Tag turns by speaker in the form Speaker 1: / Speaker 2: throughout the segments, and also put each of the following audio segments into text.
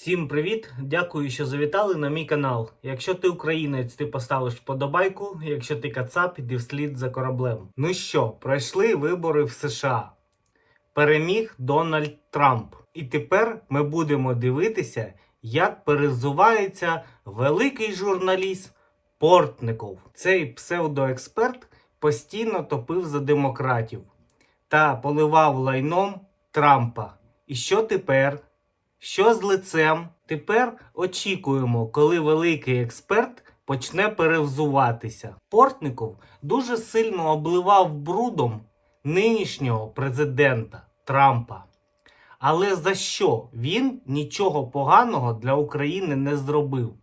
Speaker 1: Всім привіт! Дякую, що завітали на мій канал. Якщо ти українець, ти поставиш вподобайку. Якщо ти кацап, іди вслід за кораблем. Ну що, пройшли вибори в США. Переміг Дональд Трамп. І тепер ми будемо дивитися, як перезувається великий журналіст Портников. Цей псевдоексперт постійно топив за демократів та поливав лайном Трампа. І що тепер? Що з лицем? Тепер очікуємо, коли великий експерт почне перевзуватися. Портников дуже сильно обливав брудом нинішнього президента Трампа. Але за що він нічого поганого для України не зробив?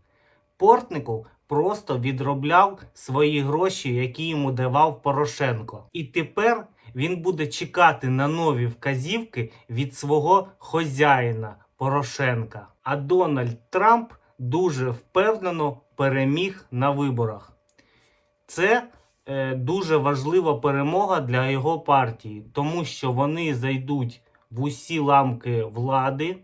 Speaker 1: Портников просто відробляв свої гроші, які йому давав Порошенко. І тепер він буде чекати на нові вказівки від свого хозяїна Порошенка. А Дональд Трамп дуже впевнено переміг на виборах. Це е, дуже важлива перемога для його партії, тому що вони зайдуть в усі ламки влади,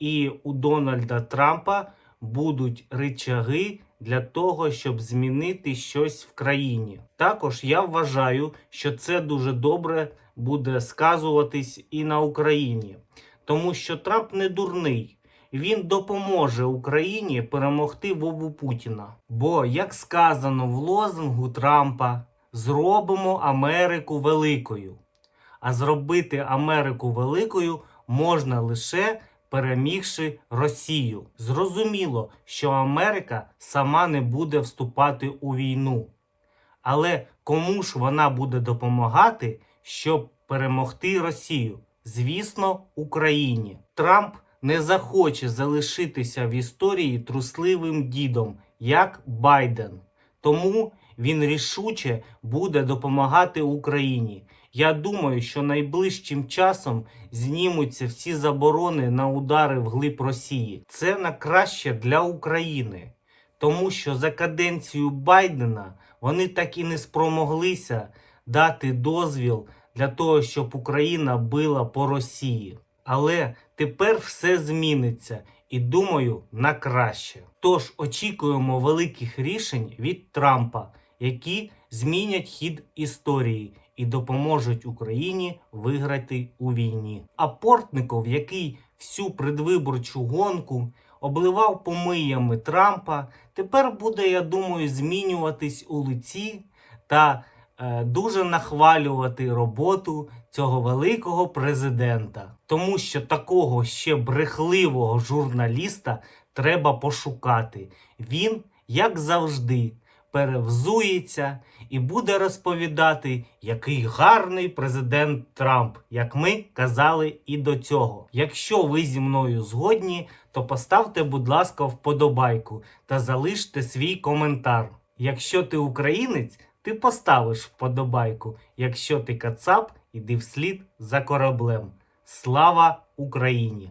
Speaker 1: і у Дональда Трампа будуть ричаги для того, щоб змінити щось в країні. Також я вважаю, що це дуже добре буде сказуватись і на Україні, тому що Трамп не дурний. Він допоможе Україні перемогти Вову Путіна. Бо, як сказано в лозунгу Трампа, зробимо Америку великою. А зробити Америку великою можна лише перемігши Росію. Зрозуміло, що Америка сама не буде вступати у війну. Але кому ж вона буде допомагати, щоб перемогти Росію? Звісно, Україні. Трамп не захоче залишитися в історії трусливим дідом, як Байден. Тому він рішуче буде допомагати Україні. Я думаю, що найближчим часом знімуться всі заборони на удари вглиб Росії. Це на краще для України, тому що за каденцію Байдена вони так і не спромоглися дати дозвіл для того, щоб Україна била по Росії. Але тепер все зміниться і думаю на краще. Тож очікуємо великих рішень від Трампа, які змінять хід історії і допоможуть Україні виграти у війні. А Портников, який всю предвиборчу гонку обливав помиями Трампа, тепер буде, я думаю, змінюватись у лиці та дуже нахвалювати роботу цього великого президента, тому що такого ще брехливого журналіста треба пошукати. Він, як завжди, перевзується і буде розповідати, який гарний президент Трамп, як ми казали і до цього. Якщо ви зі мною згодні, то поставте, будь ласка, вподобайку та залиште свій коментар. Якщо ти українець, ти поставиш вподобайку. Якщо ти кацап, іди вслід за кораблем. Слава Україні!